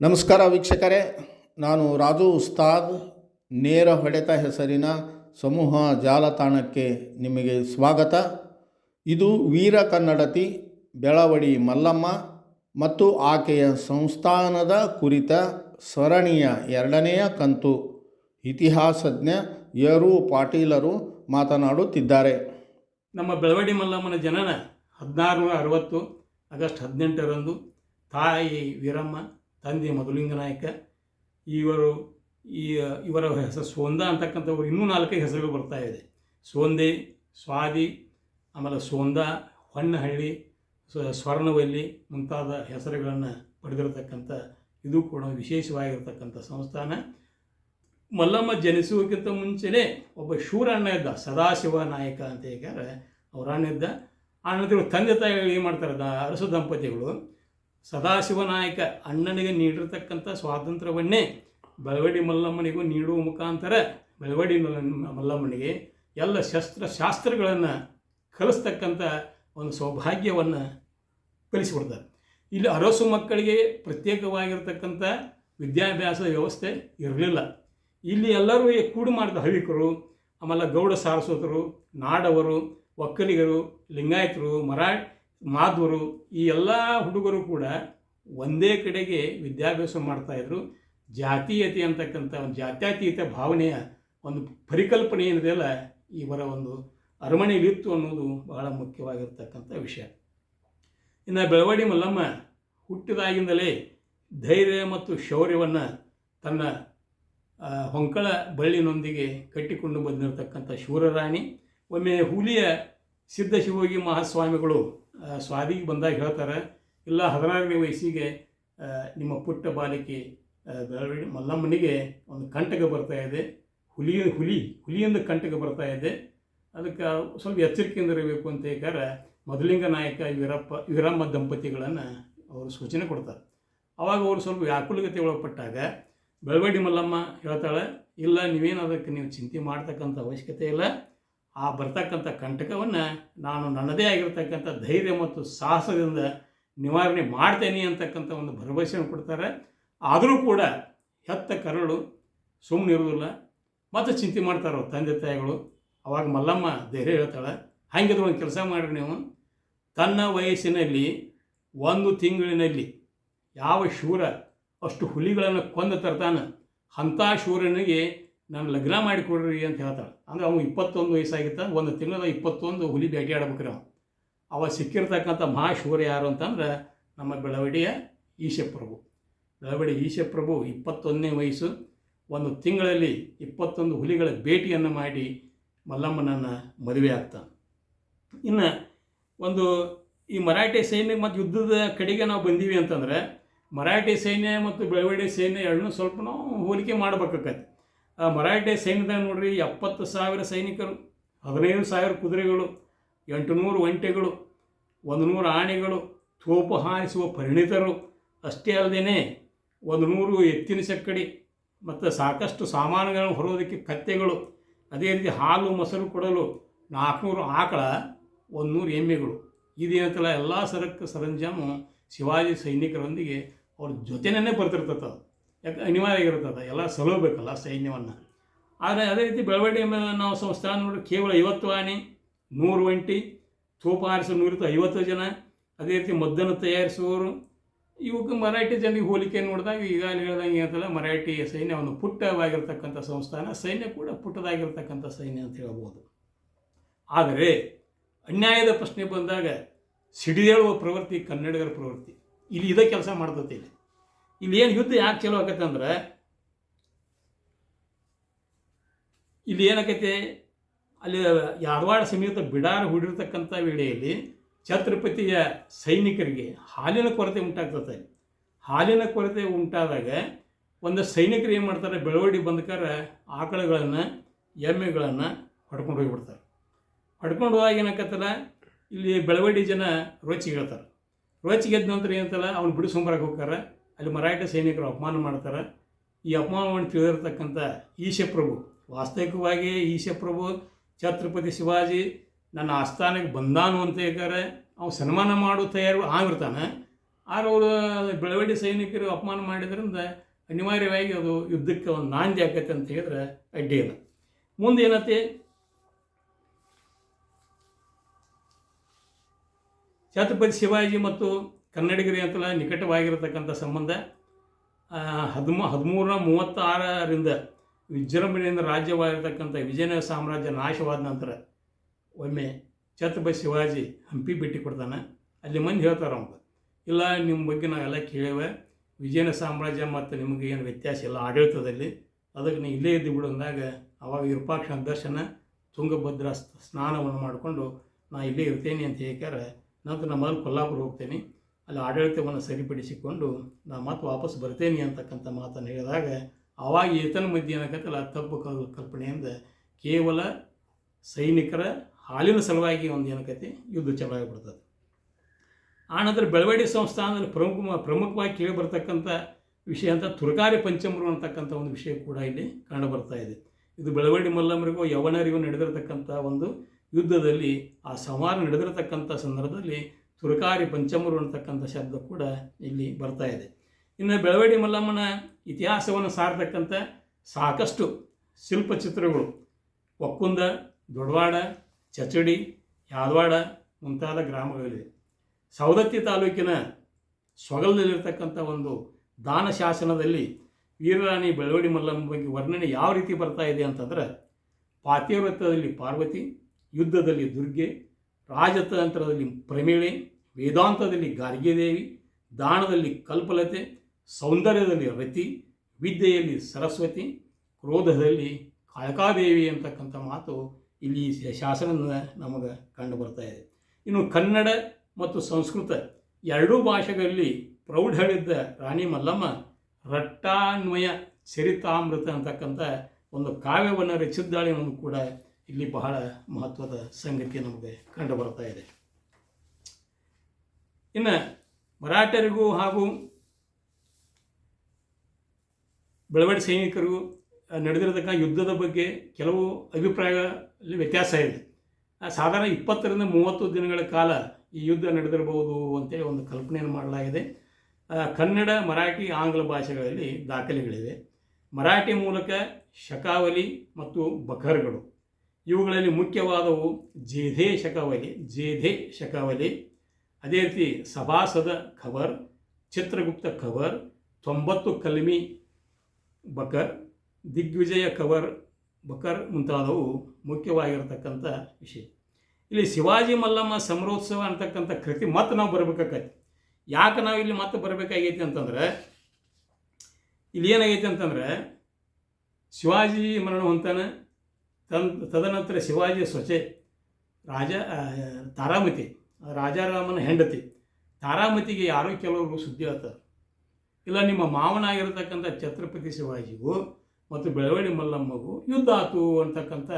ನಮಸ್ಕಾರ ವೀಕ್ಷಕರೇ, ನಾನು ರಾಜು ಉಸ್ತಾದ್. ನೇರ ಹೊಡೆತ ಹೆಸರಿನ ಸಮೂಹ ಜಾಲತಾಣಕ್ಕೆ ನಿಮಗೆ ಸ್ವಾಗತ. ಇದು ವೀರ ಕನ್ನಡತಿ ಬೆಳವಡಿ ಮಲ್ಲಮ್ಮ ಮತ್ತು ಆಕೆಯ ಸಂಸ್ಥಾನದ ಕುರಿತ ಸರಣಿಯ ಎರಡನೆಯ ಕಂತು. ಇತಿಹಾಸಜ್ಞ ಯರು ಪಾಟೀಲರು ಮಾತನಾಡುತ್ತಿದ್ದಾರೆ. ನಮ್ಮ ಬೆಳವಡಿ ಮಲ್ಲಮ್ಮನ ಜನನ ಹದಿನಾರು ನೂರ ಅರವತ್ತು, ಆಗಸ್ಟ್ ಹದಿನೆಂಟರಂದು ತಾಯಿ ವೀರಮ್ಮ ತಂದೆ ಮಧುಲಿಂಗ ನಾಯಕ. ಇವರು ಈ, ಇವರ ಹೆಸರು ಸೋಂದ ಅಂತಕ್ಕಂಥವ್ರು ಇನ್ನೂ ನಾಲ್ಕೈದು ಹೆಸರುಗಳು ಬರ್ತಾ ಇದೆ. ಸೋಂದೆ ಸ್ವಾದಿ, ಆಮೇಲೆ ಸೋಂದ ಹೊನ್ನಹಳ್ಳಿ ಸ್ವರ್ಣವಲ್ಲಿ ಮುಂತಾದ ಹೆಸರುಗಳನ್ನು ಪಡೆದಿರತಕ್ಕಂಥ ಇದು ಕೂಡ ವಿಶೇಷವಾಗಿರ್ತಕ್ಕಂಥ ಸಂಸ್ಥಾನ. ಮಲ್ಲಮ್ಮ ಜನಿಸುವುದಕ್ಕಿಂತ ಮುಂಚೆನೇ ಒಬ್ಬ ಶೂರಣ್ಣ ಇದ್ದ, ಸದಾಶಿವ ನಾಯಕ ಅಂತ ಹೇಳ್ಯಾರ. ಅವರಣ್ಣ ಇದ್ದ. ಆ ನಂತರ ತಂದೆ ತಾಯಿಗಳು ಏನು ಮಾಡ್ತಾರೆ ಅರಸು ದಂಪತಿಗಳು. ಸದಾಶಿವ ನಾಯಕ ಅಣ್ಣನಿಗೆ ನೀಡಿರತಕ್ಕಂಥ ಸ್ವಾತಂತ್ರ್ಯವನ್ನೇ ಬೆಳವಡಿ ಮಲ್ಲಮ್ಮನಿಗೂ ನೀಡುವ ಮುಖಾಂತರ ಬೆಳವಡಿ ಮಲ್ಲ, ಮಲ್ಲಮ್ಮನಿಗೆ ಎಲ್ಲ ಶಸ್ತ್ರ ಶಾಸ್ತ್ರಗಳನ್ನು ಕಲಿಸ್ತಕ್ಕಂಥ ಒಂದು ಸೌಭಾಗ್ಯವನ್ನು ಕಲಿಸಿಕೊಡ್ತಾರೆ. ಇಲ್ಲಿ ಅರಸು ಮಕ್ಕಳಿಗೆ ಪ್ರತ್ಯೇಕವಾಗಿರ್ತಕ್ಕಂಥ ವಿದ್ಯಾಭ್ಯಾಸ ವ್ಯವಸ್ಥೆ ಇರಲಿಲ್ಲ. ಇಲ್ಲಿ ಎಲ್ಲರೂ ಕೂಡು ಮಾಡಿದ ಹವಿಕರು, ಆಮೇಲೆ ಗೌಡ ಸಾರಸ್ವತರು, ನಾಡವರು, ಒಕ್ಕಲಿಗರು, ಲಿಂಗಾಯತರು, ಮರಾ ಮಾಧ್ವರು, ಈ ಎಲ್ಲ ಹುಡುಗರು ಕೂಡ ಒಂದೇ ಕಡೆಗೆ ವಿದ್ಯಾಭ್ಯಾಸ ಮಾಡ್ತಾಯಿದ್ರು ಜಾತೀಯತೆ ಅಂತಕ್ಕಂಥ ಒಂದು ಜಾತ್ಯತೀತ ಭಾವನೆಯ ಒಂದು ಪರಿಕಲ್ಪನೆ ಏನಿದೆಯಲ್ಲ ಇವರ ಒಂದು ಅರಮನೆಯಲ್ಲಿತ್ತು ಅನ್ನೋದು ಬಹಳ ಮುಖ್ಯವಾಗಿರ್ತಕ್ಕಂಥ ವಿಷಯ. ಇನ್ನು ಬೆಳವಾಡಿ ಮಲ್ಲಮ್ಮ ಹುಟ್ಟಿದಾಗಿಂದಲೇ ಧೈರ್ಯ ಮತ್ತು ಶೌರ್ಯವನ್ನು ತನ್ನ ಹೊಂಕಳ ಬಳ್ಳಿನೊಂದಿಗೆ ಕಟ್ಟಿಕೊಂಡು ಬಂದಿರತಕ್ಕಂಥ ಶೂರರಾಣಿ. ಒಮ್ಮೆ ಹುಲಿಯ ಸಿದ್ಧಶಿವೋಗಿ ಮಹಾಸ್ವಾಮಿಗಳು ಸ್ವಾದಿಗೆ ಬಂದಾಗ ಹೇಳ್ತಾರೆ, ಇಲ್ಲ ಹದಿನಾರನೇ ವಯಸ್ಸಿಗೆ ನಿಮ್ಮ ಪುಟ್ಟ ಬಾಲಿಕೆ ಬೆಳವಣಿಗೆ, ಮಲ್ಲಮ್ಮನಿಗೆ ಒಂದು ಕಂಟಕ ಬರ್ತಾ ಇದೆ, ಹುಲಿ ಹುಲಿ, ಹುಲಿಯಿಂದ ಕಂಟಕ ಬರ್ತಾ ಇದೆ. ಅದಕ್ಕೆ ಸ್ವಲ್ಪ ಎಚ್ಚರಿಕೆಯಿಂದ ಇರಬೇಕು ಅಂತ ಹೇಳ್ತಾರೆ ಮೊದಲಿಂಗ ನಾಯಕ ವೀರಪ್ಪ, ವೀರಮ್ಮ ದಂಪತಿಗಳನ್ನು ಅವರು ಸೂಚನೆ ಕೊಡ್ತಾರೆ. ಅವಾಗ ಅವರು ಸ್ವಲ್ಪ ವ್ಯಾಕುಲಗತೆ ಒಳಪಟ್ಟಾಗ ಬೆಳವಡಿ ಮಲ್ಲಮ್ಮ ಹೇಳ್ತಾಳೆ, ಇಲ್ಲ, ನೀವೇನು ಅದಕ್ಕೆ ನೀವು ಚಿಂತೆ ಮಾಡ್ತಕ್ಕಂಥ ಅವಶ್ಯಕತೆ ಇಲ್ಲ. ಆ ಬರ್ತಕ್ಕಂಥ ಕಂಟಕವನ್ನು ನಾನು ನನ್ನದೇ ಆಗಿರ್ತಕ್ಕಂಥ ಧೈರ್ಯ ಮತ್ತು ಸಾಹಸದಿಂದ ನಿವಾರಣೆ ಮಾಡ್ತೇನೆ ಅಂತಕ್ಕಂಥ ಒಂದು ಭರವಸೆಯನ್ನು ಕೊಡ್ತಾರೆ. ಆದರೂ ಕೂಡ ಹೆತ್ತ ಕರಳು ಸುಮ್ಮನೆ ಇರೋದಿಲ್ಲ ಮತ್ತು ಚಿಂತೆ ಮಾಡ್ತಾರೆ ತಂದೆ ತಾಯಿಗಳು. ಅವಾಗ ಮಲ್ಲಮ್ಮ ಧೈರ್ಯ ಹೇಳ್ತಾಳೆ, ಹಾಗಿದ್ರು ಒಂದು ಕೆಲಸ ಮಾಡಿರಿ ನೀವು. ತನ್ನ ವಯಸ್ಸಿನಲ್ಲಿ ಒಂದು ತಿಂಗಳಿನಲ್ಲಿ ಯಾವ ಶೂರ ಅಷ್ಟು ಹುಲಿಗಳನ್ನು ಕೊಂದು ತರ್ತಾನೆ. ಅಂಥ ಶೂರನಿಗೆ ನಾನು ಲಗ್ನ ಮಾಡಿಕೊಡ್ರಿ ಅಂತ ಹೇಳ್ತಾಳೆ. ಅಂದ್ರೆ ಅವ್ನು ಇಪ್ಪತ್ತೊಂದು ವಯಸ್ಸಾಗಿತ್ತ, ಒಂದು ತಿಂಗಳ ಇಪ್ಪತ್ತೊಂದು ಹುಲಿ ಭೇಟಿ ಆಡ್ಬೇಕ್ರಿ ಅವ ಅವ ಸಿಕ್ಕಿರ್ತಕ್ಕಂಥ ಮಹಾಶೂರ ಯಾರು ಅಂತಂದ್ರೆ ನಮ್ಮ ಬೆಳವಡಿಯ ಈಶಪ್ರಭು. ಬೆಳವಡಿ ಈಶಪ್ರಭು ಇಪ್ಪತ್ತೊಂದನೇ ವಯಸ್ಸು. ಒಂದು ತಿಂಗಳಲ್ಲಿ ಇಪ್ಪತ್ತೊಂದು ಹುಲಿಗಳ ಭೇಟಿಯನ್ನು ಮಾಡಿ ಮಲ್ಲಮ್ಮನನ್ನು ಮದುವೆ ಆಗ್ತಾನೆ. ಇನ್ನು ಒಂದು ಈ ಮರಾಠಿ ಸೈನ್ಯ ಮತ್ತು ಯುದ್ಧದ ಕಡೆಗೆ ನಾವು ಬಂದೀವಿ ಅಂತಂದರೆ ಮರಾಠಿ ಸೈನ್ಯ ಮತ್ತು ಬೆಳವಡಿ ಸೈನ್ಯ ಎರಡನ್ನೂ ಸ್ವಲ್ಪ ಹೋಲಿಕೆ ಮಾಡ್ಬೇಕಾಗತ್ತೆ. ಮರಾಠಿ ಸೈನ್ಯದಾಗ ನೋಡ್ರಿ ಎಪ್ಪತ್ತು ಸಾವಿರ ಸೈನಿಕರು, ಹದಿನೈದು ಸಾವಿರ ಕುದುರೆಗಳು, ಎಂಟುನೂರು ಒಂಟೆಗಳು ಒಂದು ನೂರು ಆನೆಗಳು ತೋಪು ಹಾರಿಸುವ ಪರಿಣಿತರು. ಅಷ್ಟೇ ಅಲ್ಲದೇ ಒಂದು ನೂರು ಎತ್ತಿನ ಸಕ್ಕಡಿ ಮತ್ತು ಸಾಕಷ್ಟು ಸಾಮಾನುಗಳನ್ನು ಹೊರೋದಕ್ಕೆ ಕತ್ತೆಗಳು, ಅದೇ ರೀತಿ ಹಾಲು, ಮೊಸರು ಕೊಡಲು ನಾಲ್ಕುನೂರು ಆಕಳ ಒಂದು ನೂರು ಎಮ್ಮೆಗಳು. ಇದೇನಂತಲ್ಲ, ಎಲ್ಲ ಸರಕು, ಸರಂಜಾಮು ಶಿವಾಜಿ ಸೈನಿಕರೊಂದಿಗೆ ಅವ್ರ ಜೊತೆನೇ ಬರ್ತಿರ್ತದೆ ಯಾಕೆ ಅನಿವಾರ್ಯ ಆಗಿರ್ತದೆ ಎಲ್ಲ ಸಲೋಬೇಕಲ್ಲ ಸೈನ್ಯವನ್ನು. ಆದರೆ ಅದೇ ರೀತಿ ಬೆಳವಡಿ ಮೇಲೆ ನಾವು ಸಂಸ್ಥಾನ ನೋಡಿ ಕೇವಲ ಐವತ್ತು ಆನೆ, ನೂರು ಒಂಟಿ ತೋಪ ಹಾರಿಸೋ ನೂರಿತ್ತು ಐವತ್ತು ಜನ. ಅದೇ ರೀತಿ ಮದ್ದನ್ನು ತಯಾರಿಸುವವರು. ಇವಕ್ಕೆ ಮರಾಠಿ ಜನರಿಗೆ ಹೋಲಿಕೆ ನೋಡಿದಾಗ ಈಗಾಗಲೇ ಹೇಳ್ದಂಗೆ ಅಂತಲ್ಲ ಮರಾಠಿ ಸೈನ್ಯ ಒಂದು ಪುಟ್ಟವಾಗಿರ್ತಕ್ಕಂಥ ಸಂಸ್ಥಾನ, ಸೈನ್ಯ ಕೂಡ ಪುಟ್ಟದಾಗಿರ್ತಕ್ಕಂಥ ಸೈನ್ಯ ಅಂತ ಹೇಳ್ಬೋದು. ಆದರೆ ಅನ್ಯಾಯದ ಪ್ರಶ್ನೆ ಬಂದಾಗ ಸಿಡಿದೇಳುವ ಪ್ರವೃತ್ತಿ ಕನ್ನಡಿಗರ ಪ್ರವೃತ್ತಿ. ಇಲ್ಲಿ ಇದೇ ಕೆಲಸ ಮಾಡ್ತೈತಿ ಇಲ್ಲಿ ಏನು ಯುದ್ಧ ಯಾಕೆ ಚಲೋ ಆಕತ್ತೆ ಅಂದ್ರೆ, ಇಲ್ಲಿ ಏನಾಕೈತೆ, ಅಲ್ಲಿ ಯಾದವಾಡ ಸಮೀಪ ಬಿಡಾರ ಹೂಡಿರ್ತಕ್ಕಂಥ ವೇಳೆಯಲ್ಲಿ ಛತ್ರಪತಿಯ ಸೈನಿಕರಿಗೆ ಹಾಲಿನ ಕೊರತೆ ಉಂಟಾಗ್ತದೆ. ಹಾಲಿನ ಕೊರತೆ ಉಂಟಾದಾಗ ಒಂದು ಸೈನಿಕರು ಏನು ಮಾಡ್ತಾರೆ ಬೆಳವಡಿ ಬಂದಕಾರ ಆಕಳುಗಳನ್ನು, ಎಮ್ಮೆಗಳನ್ನು ಹೊಡ್ಕೊಂಡು ಹೋಗಿಬಿಡ್ತಾರೆ. ಹೊಡ್ಕೊಂಡು ಹೋದಾಗ ಏನಾಕತ್ತಲ್ಲ ಇಲ್ಲಿ ಬೆಳವಡಿ ಜನ ರೋಚಿಗೆ ಹೇಳ್ತಾರೆ ರೋಚಿಗೆ ಎದ್ದ ನಂತರ ಏನಂತಲ್ಲ ಅವ್ನು ಬಿಡಿಸ್ಕೊಂಬರಕ್ಕೆ ಹೋಗ್ತಾರೆ. ಅಲ್ಲಿ ಮರಾಠ ಸೈನಿಕರು ಅಪಮಾನ ಮಾಡ್ತಾರೆ. ಈ ಅಪಮಾನವನ್ನು ತಿಳಿದಿರ್ತಕ್ಕಂಥ ಈಶಪ್ರಭು, ವಾಸ್ತವಿಕವಾಗಿ ಈಶಪ್ರಭು, ಛತ್ರಪತಿ ಶಿವಾಜಿ ನನ್ನ ಆಸ್ಥಾನಕ್ಕೆ ಬಂದಾನು ಅಂತ ಹೇಳ್ತಾರೆ. ಅವ್ನು ಸನ್ಮಾನ ಮಾಡೋ ತಯಾರು ಆಗಿರ್ತಾನೆ. ಆದ್ರೆ ಅವರು ಬೆಳವಡಿ ಸೈನಿಕರು ಅಪಮಾನ ಮಾಡಿದ್ರಿಂದ ಅನಿವಾರ್ಯವಾಗಿ ಅದು ಯುದ್ಧಕ್ಕೆ ಒಂದು ನಾಂದಿ ಆಕೈತೆ ಅಂತ ಹೇಳಿದ್ರೆ ಅಡ್ಡಿ ಇಲ್ಲ. ಮುಂದೆ ಛತ್ರಪತಿ ಶಿವಾಜಿ ಮತ್ತು ಕನ್ನಡಿಗರಿ ಅಂತಲ್ಲ ನಿಕಟವಾಗಿರತಕ್ಕಂಥ ಸಂಬಂಧ ಹದಿಮ ಹದಿಮೂ ಹದಿಮೂರ ಮೂವತ್ತಾರರಿಂದ ವಿಜೃಂಭಣೆಯಿಂದ ರಾಜ್ಯವಾಗಿರ್ತಕ್ಕಂಥ ವಿಜಯನಗರ ಸಾಮ್ರಾಜ್ಯ ನಾಶವಾದ ನಂತರ ಒಮ್ಮೆ ಛತ್ರಪತಿ ಶಿವಾಜಿ ಹಂಪಿ ಭೇಟಿ ಕೊಡ್ತಾನೆ. ಅಲ್ಲಿ ಮಂದಿ ಹೇಳ್ತಾರೆ ಅವ್ನು ಇಲ್ಲ, ನಿಮ್ಮ ಬಗ್ಗೆ ನಾವೆಲ್ಲ ಕೇಳೇವೆ ವಿಜಯನ ಸಾಮ್ರಾಜ್ಯ ಮತ್ತು ನಿಮಗೆ ಏನು ವ್ಯತ್ಯಾಸ ಇಲ್ಲ ಆಡಳಿತದಲ್ಲಿ. ಅದಕ್ಕೆ ನೀವು ಇಲ್ಲೇ ಇದ್ದು ಬಿಡು ಅಂದಾಗ ಅವಾಗ ವಿರೂಪಾಕ್ಷ ದರ್ಶನ, ತುಂಗಭದ್ರಾ ಸ್ನಾನವನ್ನು ಮಾಡಿಕೊಂಡು ನಾ ಇಲ್ಲೇ ಇರ್ತೇನೆ ಅಂತ ಹೇಳ್ತಾರೆ ನಂತರ ಮೊದಲು ಕೊಲ್ಲಾಪುರ ಹೋಗ್ತೇನೆ. ಅಲ್ಲಿ ಆಡಳಿತವನ್ನು ಸರಿಪಡಿಸಿಕೊಂಡು ನಾ ಮತ್ತೆ ವಾಪಸ್ ಬರ್ತೇನೆ ಅಂತಕ್ಕಂಥ ಮಾತನ್ನು ಹೇಳಿದಾಗ, ಆವಾಗ ಈತನ ಮಧ್ಯೆ ಏನಾಗತ್ತಲ್ಲ ತಪ್ಪು ಕಲ್ ಕಲ್ಪನೆಯಿಂದ ಕೇವಲ ಸೈನಿಕರ ಹಾಲಿನ ಸಲುವಾಗಿ ಒಂದು ಏನಕತಿ, ಯುದ್ಧ ಚಾಲು ಆನಂತರ ಬೆಳವಡಿ ಸಂಸ್ಥಾನದಲ್ಲಿ ಪ್ರಮುಖ ಪ್ರಮುಖವಾಗಿ ಕೇಳಿ ಬರ್ತಕ್ಕಂಥ ವಿಷಯ ಅಂತ ತುರ್ಕಾರಿ ಪಂಚಮರು ಅಂತಕ್ಕಂಥ ಒಂದು ವಿಷಯ ಕೂಡ ಇಲ್ಲಿ ಕಂಡು ಬರ್ತಾ ಇದೆ. ಇದು ಬೆಳವಡಿ ಮಲ್ಲಮ್ಮರಿಗೂ, ಯವನರಿಗೂ ನಡೆದಿರತಕ್ಕಂಥ ಒಂದು ಯುದ್ಧದಲ್ಲಿ, ಆ ಸಂಹಾರ ನಡೆದಿರತಕ್ಕಂಥ ಸಂದರ್ಭದಲ್ಲಿ ತುರ್ಕಾರಿ ಪಂಚಮರು ಅಂತಕ್ಕಂಥ ಶಬ್ದ ಕೂಡ ಇಲ್ಲಿ ಬರ್ತಾ ಇದೆ. ಇನ್ನು ಬೆಳವಡಿ ಮಲ್ಲಮ್ಮನ ಇತಿಹಾಸವನ್ನು ಸಾರತಕ್ಕಂಥ ಸಾಕಷ್ಟು ಶಿಲ್ಪಚಿತ್ರಗಳು. ಒಕ್ಕುಂದ ದೊಡವಾಡ, ಚಚಡಿ ಯಾದವಾಡ ಮುಂತಾದ ಗ್ರಾಮಗಳಿವೆ. ಸವದತ್ತಿ ತಾಲೂಕಿನ ಸೊಗಲದಲ್ಲಿರ್ತಕ್ಕಂಥ ಒಂದು ದಾನ ಶಾಸನದಲ್ಲಿ ವೀರರಾಣಿ ಬೆಳವಡಿ ಮಲ್ಲಮ್ಮ ಬಗ್ಗೆ ವರ್ಣನೆ ಯಾವ ರೀತಿ ಬರ್ತಾ ಇದೆ ಅಂತಂದ್ರೆ, ಪಾತಿವ್ರತದಲ್ಲಿ ಪಾರ್ವತಿ, ಯುದ್ಧದಲ್ಲಿ ದುರ್ಗೆ, ರಾಜತಂತ್ರದಲ್ಲಿ ಪ್ರಮೀಳೆ ವೇದಾಂತದಲ್ಲಿ ಗಾರ್ಗ್ಯದೇವಿ ದಾನದಲ್ಲಿ ಕಲ್ಪಲತೆ, ಸೌಂದರ್ಯದಲ್ಲಿ ರತಿ, ವಿದ್ಯೆಯಲ್ಲಿ ಸರಸ್ವತಿ, ಕ್ರೋಧದಲ್ಲಿ ಕಾಳಕಾದೇವಿ ಅಂತಕ್ಕಂಥ ಮಾತು ಇಲ್ಲಿ ಶ- ಶಾಸನದಿಂದ ನಮಗೆ ಕಂಡು ಬರ್ತಾ ಇದೆ. ಇನ್ನು ಕನ್ನಡ ಮತ್ತು ಸಂಸ್ಕೃತ ಎರಡೂ ಭಾಷೆಗಳಲ್ಲಿ ಪ್ರೌಢಳಿದ್ದ ರಾಣಿ ಮಲ್ಲಮ್ಮ ರಟ್ಟಾನ್ವಯ ಚರಿತಾಮೃತ ಅಂತಕ್ಕಂಥ ಒಂದು ಕಾವ್ಯವನ್ನು ರಚಿಸಿದ್ದಾಳೆ ಅನ್ನೋದು ಕೂಡ ಇಲ್ಲಿ ಬಹಳ ಮಹತ್ವದ ಸಂಗತಿ ನಮಗೆ ಕಂಡು ಬರ್ತಾ ಇದೆ. ಇನ್ನು ಮರಾಠರಿಗೂ ಹಾಗೂ ಬೆಳವಡಿ ಸೈನಿಕರಿಗೂ ನಡೆದಿರತಕ್ಕ ಯುದ್ಧದ ಬಗ್ಗೆ ಕೆಲವು ಅಭಿಪ್ರಾಯಗಳಲ್ಲಿ ವ್ಯತ್ಯಾಸ ಇದೆ. ಸಾಧಾರಣ ಇಪ್ಪತ್ತರಿಂದ ಮೂವತ್ತು ದಿನಗಳ ಕಾಲ ಈ ಯುದ್ಧ ನಡೆದಿರಬಹುದು ಅಂತೇಳಿ ಒಂದು ಕಲ್ಪನೆಯನ್ನು ಮಾಡಲಾಗಿದೆ. ಕನ್ನಡ, ಮರಾಠಿ, ಆಂಗ್ಲ ಭಾಷೆಗಳಲ್ಲಿ ದಾಖಲೆಗಳಿವೆ. ಮರಾಠಿ ಮೂಲಕ ಶಕಾವಲಿ ಮತ್ತು ಬಖರ್ಗಳು ಇವುಗಳಲ್ಲಿ ಮುಖ್ಯವಾದವು ಜೇಧೆ ಶಕಾವಲಿ ಜೇಧೆ ಶಕಾವಲಿ ಅದೇ ರೀತಿ ಸಭಾಸದ ಖಬರ್, ಚಿತ್ರಗುಪ್ತ ಖಬರ್, ತೊಂಬತ್ತು ಕಲ್ಮಿ ಬಕರ್, ದಿಗ್ವಿಜಯ ಖಬರ್ ಬಕರ್ ಮುಂತಾದವು ಮುಖ್ಯವಾಗಿರತಕ್ಕಂಥ ವಿಷಯ. ಇಲ್ಲಿ ಶಿವಾಜಿ ಮಲ್ಲಮ್ಮ ಸಮರೋತ್ಸವ ಅಂತಕ್ಕಂಥ ಕೃತಿ ಮತ್ತೆ ನಾವು ಬರಬೇಕಾಗತ್ತೆ ಯಾಕೆ ನಾವು ಇಲ್ಲಿ ಮತ್ತೆ ಬರಬೇಕಾಗೈತಿ ಅಂತಂದ್ರೆ, ಇಲ್ಲಿ ಏನಾಗೈತಿ ಅಂತಂದ್ರೆ, ಶಿವಾಜಿ ಮರಣ ಹೊಂತಾನೆ ತನ್ ತದನಂತರ ಶಿವಾಜಿ ಸೊಸೆ ರಾಜ ತಾರಾಮತಿ ರಾಜಾರಾಮನ ಹೆಂಡತಿ. ತಾರಾಮತಿಗೆ ಯಾರೋ ಕೆಲವರು ಸುದ್ದಿ ಹೇಳ್ತಾರೆ. ಇಲ್ಲ, ನಿಮ್ಮ ಮಾವನಾಗಿರತಕ್ಕಂಥ ಛತ್ರಪತಿ ಶಿವಾಜಿಗೂ ಮತ್ತು ಬೆಳವಡಿ ಮಲ್ಲಮ್ಮಗೂ ಯುದ್ಧ ಆತು ಅಂತಕ್ಕಂಥ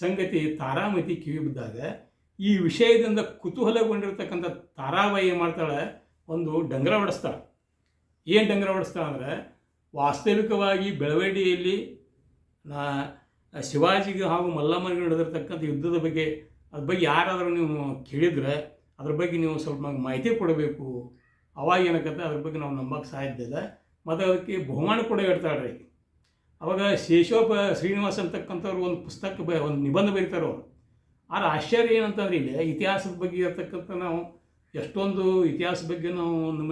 ಸಂಗತಿ ತಾರಾಮತಿ ಕಿವಿ ಬಿದ್ದಾಗ ಈ ವಿಷಯದಿಂದ ಕುತೂಹಲಗೊಂಡಿರ್ತಕ್ಕಂಥ ತಾರಾಬಾಯಿ ಏನು ಮಾಡ್ತಾಳೆ ಒಂದು ಡಂಗರ ಹೊಡೆಸ್ತಾಳೆ. ಏನು ಡಂಗರ ಹೊಡೆಸ್ತಾಳೆ ಅಂದರೆ ವಾಸ್ತವಿಕವಾಗಿ ಬೆಳವಡಿಯಲ್ಲಿ ಶಿವಾಜಿಗೆ ಹಾಗೂ ಮಲ್ಲಮ್ಮನಿಗೆ ನಡೆದಿರ್ತಕ್ಕಂಥ ಯುದ್ಧದ ಬಗ್ಗೆ ಅದ್ರ ಬಗ್ಗೆ ಯಾರಾದರೂ ನೀವು ಕೇಳಿದ್ರೆ ಅದ್ರ ಬಗ್ಗೆ ನೀವು ಸ್ವಲ್ಪ ನಮ್ಗೆ ಮಾಹಿತಿ ಕೊಡಬೇಕು. ಅವಾಗ ಏನಕ್ಕಂತ ಅದ್ರ ಬಗ್ಗೆ ನಾವು ನಂಬಕ್ಕೆ ಸಾಧ್ಯ ಇಲ್ಲ. ಮತ್ತು ಅದಕ್ಕೆ ಬಹುಮಾನ ಕೂಡ ಇಡ್ತಾಳೆ ರೀ ಅವಾಗ ಶೇಷೋಪ ಶ್ರೀನಿವಾಸ ಅಂತಕ್ಕಂಥವ್ರು ಒಂದು ಪುಸ್ತಕ ಬ ಒಂದು ನಿಬಂಧ ಬರೀತಾರೋ ಆದರೆ ಆಶ್ಚರ್ಯ ಏನಂತಂದ್ರೆ ಇಲ್ಲಿ ಇತಿಹಾಸದ ಬಗ್ಗೆ ಇರತಕ್ಕಂಥ ನಾವು ಎಷ್ಟೊಂದು ಇತಿಹಾಸ ಬಗ್ಗೆ ನಾವು ಒಂದು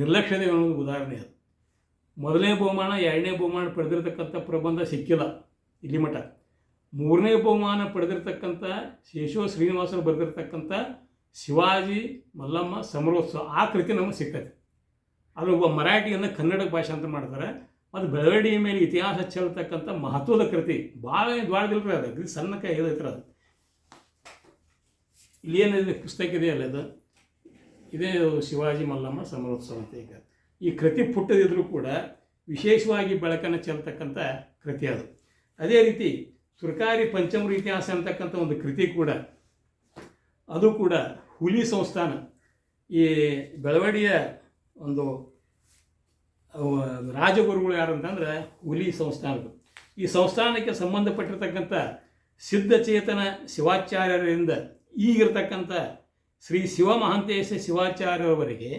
ನಿರ್ಲಕ್ಷ್ಯದೇ ಅನ್ನೋದು ಉದಾಹರಣೆ ಅದು. ಮೊದಲನೇ ಬಹುಮಾನ, ಎರಡನೇ ಬಹುಮಾನ ಪಡೆದಿರತಕ್ಕಂಥ ಪ್ರಬಂಧ ಸಿಕ್ಕಿಲ್ಲ ಇಲ್ಲಿ ಮಠ. ಮೂರನೇ ಬಹುಮಾನ ಪಡೆದಿರ್ತಕ್ಕಂಥ ಶೇಷೋ ಶ್ರೀನಿವಾಸರು ಬರೆದಿರ್ತಕ್ಕಂಥ ಶಿವಾಜಿ, ಮಲ್ಲಮ್ಮ, ಸಮರೋತ್ಸವ ಆ ಕೃತಿ ನಮಗೆ ಸಿಗ್ತೈತೆ ಅದು ಒಬ್ಬ ಮರಾಠಿಯನ್ನು ಕನ್ನಡ ಭಾಷೆ ಅಂತ ಮಾಡ್ತಾರೆ. ಮತ್ತು ಬೆಳವಡಿ ಮೇಲೆ ಇತಿಹಾಸ ಚೆಲ್ತಕ್ಕಂಥ ಮಹತ್ವದ ಕೃತಿ. ಭಾಳ ದ್ವಾರದಿಲ್ರಿ ಅದು. ಇದು ಸಣ್ಣ ಕೈ ಇದೈತ್ರ ಅದು. ಇಲ್ಲಿ ಏನಿದೆ ಪುಸ್ತಕ ಇದೆಯಲ್ಲ ಅದು ಇದೇ ಶಿವಾಜಿ, ಮಲ್ಲಮ್ಮ, ಸಮರೋತ್ಸವ ಅಂತ ಈಗ. ಈ ಕೃತಿ ಪುಟ್ಟದಿದ್ರೂ ಕೂಡ ವಿಶೇಷವಾಗಿ ಬೆಳಕನ್ನು ಚೆಲ್ತಕ್ಕಂಥ ಕೃತಿ ಅದು. ಅದೇ ರೀತಿ ತುರ್ಕಾರಿ ಪಂಚಮರು ಇತಿಹಾಸ ಅಂತಕ್ಕಂಥ ಒಂದು ಕೃತಿ ಕೂಡ ಅದು ಕೂಡ ಹುಲಿ ಸಂಸ್ಥಾನ. ಈ ಬೆಳವಡಿಯ ಒಂದು ರಾಜಗುರುಗಳು ಯಾರು ಅಂತಂದ್ರೆ ಹುಲಿ ಸಂಸ್ಥಾನಗಳು. ಈ ಸಂಸ್ಥಾನಕ್ಕೆ ಸಂಬಂಧಪಟ್ಟಿರ್ತಕ್ಕಂಥ ಸಿದ್ಧಚೇತನ ಶಿವಾಚಾರ್ಯರಿಂದ ಈಗಿರ್ತಕ್ಕಂಥ ಶ್ರೀ ಶಿವಮಹಾಂತೇಶ ಶಿವಾಚಾರ್ಯರವರೆಗೆ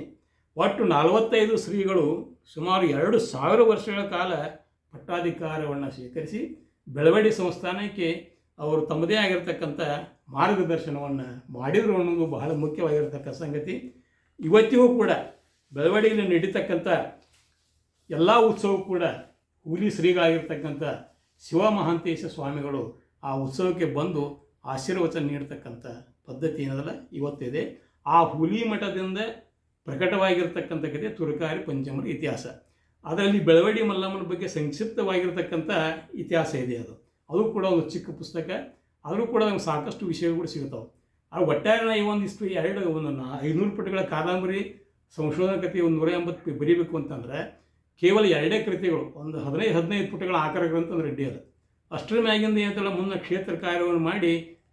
ಒಟ್ಟು ನಲವತ್ತೈದು ಶ್ರೀಗಳು ಸುಮಾರು ಎರಡು ಸಾವಿರ ವರ್ಷಗಳ ಕಾಲ ಪಟ್ಟಾಧಿಕಾರವನ್ನು ಸ್ವೀಕರಿಸಿ ಬೆಳವಡಿ ಸಂಸ್ಥಾನಕ್ಕೆ ಅವರು ತಮ್ಮದೇ ಆಗಿರತಕ್ಕಂಥ ಮಾರ್ಗದರ್ಶನವನ್ನು ಮಾಡಿದರು ಅನ್ನೋದು ಬಹಳ ಮುಖ್ಯವಾಗಿರತಕ್ಕ ಸಂಗತಿ. ಇವತ್ತಿಗೂ ಕೂಡ ಬೆಳವಣಿಗೆಯಲ್ಲಿ ನಡೀತಕ್ಕಂಥ ಎಲ್ಲ ಉತ್ಸವ ಕೂಡ ಹುಲಿ ಶ್ರೀಗಳಾಗಿರ್ತಕ್ಕಂಥ ಶಿವ ಮಹಾಂತೇಶ ಸ್ವಾಮಿಗಳು ಆ ಉತ್ಸವಕ್ಕೆ ಬಂದು ಆಶೀರ್ವಚನ ನೀಡ್ತಕ್ಕಂಥ ಪದ್ಧತಿ ಏನದಲ್ಲ, ಇವತ್ತಿದೆ. ಆ ಹುಲಿ ಮಠದಿಂದ ಪ್ರಕಟವಾಗಿರ್ತಕ್ಕಂಥ ಕಥೆ ತುರಕಾರಿ ಪಂಚಮರ ಇತಿಹಾಸ. ಅದರಲ್ಲಿ ಬೆಳವಡಿ ಮಲ್ಲಮ್ಮನ ಬಗ್ಗೆ ಸಂಕ್ಷಿಪ್ತವಾಗಿರ್ತಕ್ಕಂಥ ಇತಿಹಾಸ ಇದೆ ಅದು. ಅದು ಕೂಡ ಒಂದು ಚಿಕ್ಕ ಪುಸ್ತಕ. ಆದರೂ ಕೂಡ ನಮ್ಗೆ ಸಾಕಷ್ಟು ವಿಷಯಗಳು ಸಿಗ್ತಾವೆ ಆ ಒಟ್ಟಾರೆ ನಾ ಈ ಒಂದಿಷ್ಟು ಎರಡು ಒಂದು ಐನೂರು ಪುಟಗಳ ಕಾದಂಬರಿ ಸಂಶೋಧನಾ ಕೃತಿ ಒಂದು ನೂರ ಎಂಬತ್ತು ಬರೀಬೇಕು ಅಂತಂದರೆ ಕೇವಲ ಎರಡೇ ಕೃತಿಗಳು, ಒಂದು ಹದಿನೈದು ಹದಿನೈದು ಪುಟಗಳ ಆಕಾರ ಗ್ರಂಥ ಅಂದ್ರೆ ರೆಡ್ಡಿ ಅದು. ಅಷ್ಟರ ಮ್ಯಾಗಿಂದ ಏನಂತಲ್ಲ ಮುನ್ನ ಕ್ಷೇತ್ರ ಕಾರ್ಯವನ್ನು ಮಾಡಿ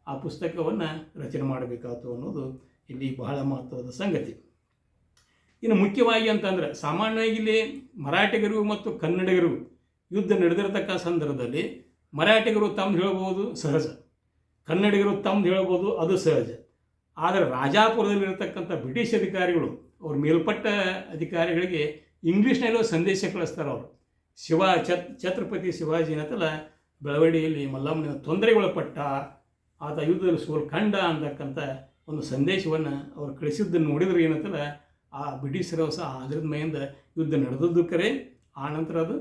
ಆ ಪುಸ್ತಕವನ್ನು ರಚನೆ ಮಾಡಬೇಕಾಯ್ತು ಅನ್ನೋದು ಇಲ್ಲಿ ಬಹಳ ಮಹತ್ವದ ಸಂಗತಿ. ಇನ್ನು ಮುಖ್ಯವಾಗಿ ಅಂತಂದರೆ ಸಾಮಾನ್ಯವಾಗಿ ಇಲ್ಲಿ ಮರಾಠಿಗರು ಮತ್ತು ಕನ್ನಡಿಗರು ಯುದ್ಧ ನಡೆದಿರತಕ್ಕ ಸಂದರ್ಭದಲ್ಲಿ ಮರಾಠಿಗರು ತಮ್ಮದು ಹೇಳ್ಬೋದು ಸಹಜ. ಕನ್ನಡಿಗರು ತಮ್ದು ಹೇಳ್ಬೋದು ಅದು ಸಹಜ. ಆದರೆ ರಾಜಾಪುರದಲ್ಲಿರ್ತಕ್ಕಂಥ ಬ್ರಿಟಿಷ್ ಅಧಿಕಾರಿಗಳು, ಅವ್ರ ಮೇಲ್ಪಟ್ಟ ಅಧಿಕಾರಿಗಳಿಗೆ ಇಂಗ್ಲೀಷ್ನಲ್ಲೂ ಸಂದೇಶ ಕಳಿಸ್ತಾರೆ ಅವರು. ಶಿವ, ಛತ್, ಛತ್ರಪತಿ ಶಿವಾಜಿ ಅಂತಲ್ಲ ಬೆಳವಡಿಯಲ್ಲಿ ಮಲ್ಲಮ್ಮನ ತೊಂದರೆಗೊಳಪಟ್ಟ ಆತ ಯುದ್ಧದಲ್ಲಿ ಸೋಲ್ ಕಂಡ ಅಂತಕ್ಕಂಥ ಒಂದು ಸಂದೇಶವನ್ನು ಅವ್ರು ಕಳಿಸಿದ್ದನ್ನು ನೋಡಿದ್ರೆ ಏನಂತಲ್ಲ, ಆ ಬ್ರಿಟಿಷರ ಸಹ ಅದ್ರದ ಮೇಯಿಂದ ಯುದ್ಧ ನಡೆದದ್ದು ಕರೆ. ಆ ನಂತರ ಅದು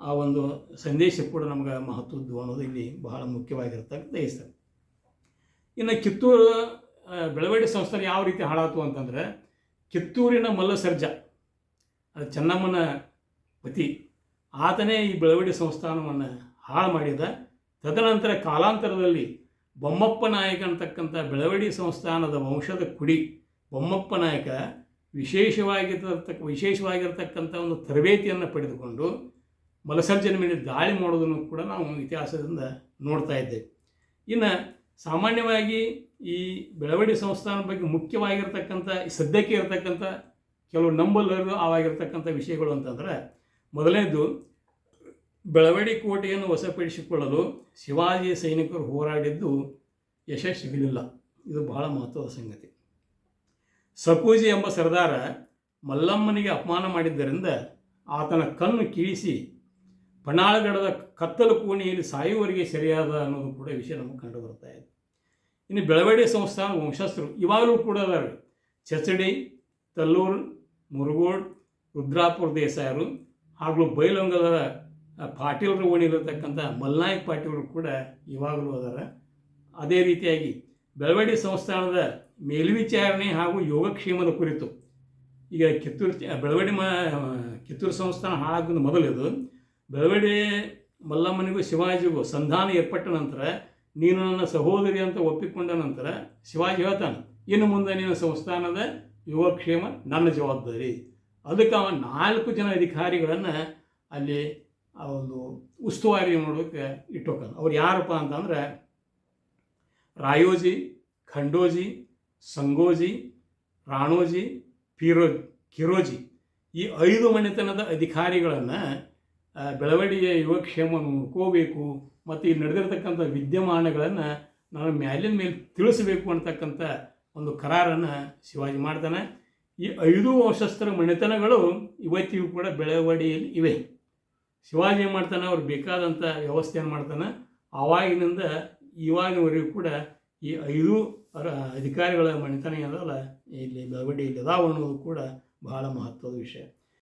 ಆ, ಒಂದು ಸಂದೇಶ ಕೂಡ ನಮ್ಗೆ ಮಹತ್ವದ್ದು ಅನ್ನೋದು ಇಲ್ಲಿ ಬಹಳ ಮುಖ್ಯವಾಗಿರ್ತಕ್ಕಂಥ ಹೆಸರು ಇನ್ನು ಕಿತ್ತೂರು ಬೆಳವಡಿ ಸಂಸ್ಥಾನ ಯಾವ ರೀತಿ ಹಾಳಾತು ಅಂತಂದರೆ ಕಿತ್ತೂರಿನ ಮಲ್ಲಸರ್ಜ ಅದು ಚೆನ್ನಮ್ಮನ ಪತಿ ಆತನೇ ಈ ಬೆಳವಡಿ ಸಂಸ್ಥಾನವನ್ನು ಹಾಳು ಮಾಡಿದ. ತದನಂತರ ಕಾಲಾಂತರದಲ್ಲಿ ಬೊಮ್ಮಪ್ಪ ನಾಯಕ ಅಂತಕ್ಕಂಥ ಬೆಳವಡಿ ಸಂಸ್ಥಾನದ ವಂಶದ ಕುಡಿ ಬೊಮ್ಮಪ್ಪ ನಾಯಕ ವಿಶೇಷವಾಗಿರ್ತಕ್ಕ ವಿಶೇಷವಾಗಿರ್ತಕ್ಕಂಥ ಒಂದು ತರಬೇತಿಯನ್ನು ಪಡೆದುಕೊಂಡು ಮಲಸರ್ಜನ ಮೇಲೆ ದಾಳಿ ಮಾಡೋದನ್ನು ಕೂಡ ನಾವು ಇತಿಹಾಸದಿಂದ ನೋಡ್ತಾ ಇದ್ದೇವೆ. ಇನ್ನು ಸಾಮಾನ್ಯವಾಗಿ ಈ ಬೆಳವಡಿ ಸಂಸ್ಥಾನ ಬಗ್ಗೆ ಮುಖ್ಯವಾಗಿರ್ತಕ್ಕಂಥ ಸದ್ಯಕ್ಕೆ ಇರತಕ್ಕಂಥ ಕೆಲವು ನಂಬಲರು ಆವಾಗಿರ್ತಕ್ಕಂಥ ವಿಷಯಗಳು ಅಂತಂದರೆ, ಮೊದಲನೇದು ಬೆಳವಡಿ ಕೋಟೆಯನ್ನು ವಶಪಡಿಸಿಕೊಳ್ಳಲು ಶಿವಾಜಿ ಸೈನಿಕರು ಹೋರಾಡಿದ್ದು ಯಶಸ್ಸು ಇದು ಬಹಳ ಮಹತ್ವದ ಸಂಗತಿ. ಸಕೂಜಿ ಎಂಬ ಸರ್ದಾರ ಮಲ್ಲಮ್ಮನಿಗೆ ಅಪಮಾನ ಮಾಡಿದ್ದರಿಂದ ಆತನ ಕಣ್ಣು ಕೀಳಿಸಿ ಪಣಾಳಗಡದ ಕತ್ತಲು ಕೋಣೆಯಲ್ಲಿ ಸಾಯುವವರಿಗೆ ಸರಿಯಾದ ಅನ್ನೋದು ಕೂಡ ವಿಷಯ ನಮಗೆ ಕಂಡು ಬರ್ತಾ ಇದೆ. ಇನ್ನು ಬೆಳವಡಿ ಸಂಸ್ಥಾನ ವಂಶಸ್ಥರು ಇವಾಗಲೂ ಕೂಡ ಅದಾರೆ ಚಚಡಿ, ತಲ್ಲೂರು, ಮುರುಗೋಡ್, ರುದ್ರಾಪುರ ದೇಸಾಯರು ಹಾಗೂ ಬೈಲೊಂಗದ ಪಾಟೀಲ್ರ ಓಣಿಲಿರ್ತಕ್ಕಂಥ ಮಲ್ನಾಯಕ್ ಪಾಟೀಲರು ಕೂಡ ಇವಾಗಲೂ ಅದಾರ. ಅದೇ ರೀತಿಯಾಗಿ ಬೆಳವಡಿ ಸಂಸ್ಥಾನದ ಮೇಲ್ವಿಚಾರಣೆ ಹಾಗೂ ಯೋಗಕ್ಷೇಮದ ಕುರಿತು ಈಗ ಕಿತ್ತೂರು ಬೆಳವಡಿ ಮ, ಕಿತ್ತೂರು ಸಂಸ್ಥಾನ ಹಾಳಾಗೋದು ಮೊದಲಿದು ಬೆಳವಡಿ ಮಲ್ಲಮ್ಮನಿಗೂ ಶಿವಾಜಿಗೂ ಸಂಧಾನ ಏರ್ಪಟ್ಟ ನಂತರ ನೀನು ನನ್ನ ಸಹೋದರಿ ಅಂತ ಒಪ್ಪಿಕೊಂಡ ನಂತರ ಶಿವಾಜಿ ಹೇಳ್ತಾನೆ, ಇನ್ನು ಮುಂದೆ ನಿನ್ನ ಸಂಸ್ಥಾನದ ಯುವಕ್ಷೇಮ ನನ್ನ ಜವಾಬ್ದಾರಿ. ಅದಕ್ಕೆ ಅವ ನಾಲ್ಕು ಜನ ಅಧಿಕಾರಿಗಳನ್ನು ಅಲ್ಲಿ ಆ ಒಂದು ಉಸ್ತುವಾರಿ ನೋಡೋಕ್ಕೆ ಇಟ್ಟೋಕಲ್ಲ ಅವ್ರು ಯಾರಪ್ಪ ಅಂತಂದ್ರೆ ರಾಯೋಜಿ, ಖಂಡೋಜಿ, ಸಂಗೋಜಿ, ರಾಣೋಜಿ, ಪಿರೋ ಕಿರೋಜಿ ಈ ಐದು ಮನೆತನದ ಅಧಿಕಾರಿಗಳನ್ನು ಬೆಳವಣಿಗೆಯ ಯುವಕ್ಷೇಮವನ್ನು ನೋಡ್ಕೋಬೇಕು ಮತ್ತು ಈ ನಡೆದಿರ್ತಕ್ಕಂಥ ವಿದ್ಯಮಾನಗಳನ್ನು ನಾನು ಮ್ಯಾಲಿನ ಮೇಲೆ ತಿಳಿಸಬೇಕು ಅಂತಕ್ಕಂಥ ಒಂದು ಕರಾರನ್ನು ಶಿವಾಜಿ ಮಾಡ್ತಾನೆ. ಈ ಐದು ವಂಶಸ್ಥರ ಮನೆತನಗಳು ಇವತ್ತಿಗೂ ಕೂಡ ಬೆಳವಡಿಯಲ್ಲಿ ಇವೆ. ಶಿವಾಜಿ ಏನು ಮಾಡ್ತಾನೆ, ಅವ್ರು ಬೇಕಾದಂಥ ವ್ಯವಸ್ಥೆಯನ್ನು ಮಾಡ್ತಾನೆ. ಆವಾಗಿನಿಂದ ಇವಾಗಿನವರೆಗೂ ಕೂಡ ಈ ಐದು ಅಧಿಕಾರಿಗಳ ಮನೆತನ ಏನಲ್ಲ ಇಲ್ಲಿ ಬೆಳವಡಿಯಲ್ಲಿ ಅದಾವ ಅನ್ನೋದು ಕೂಡ ಬಹಳ ಮಹತ್ವದ ವಿಷಯ.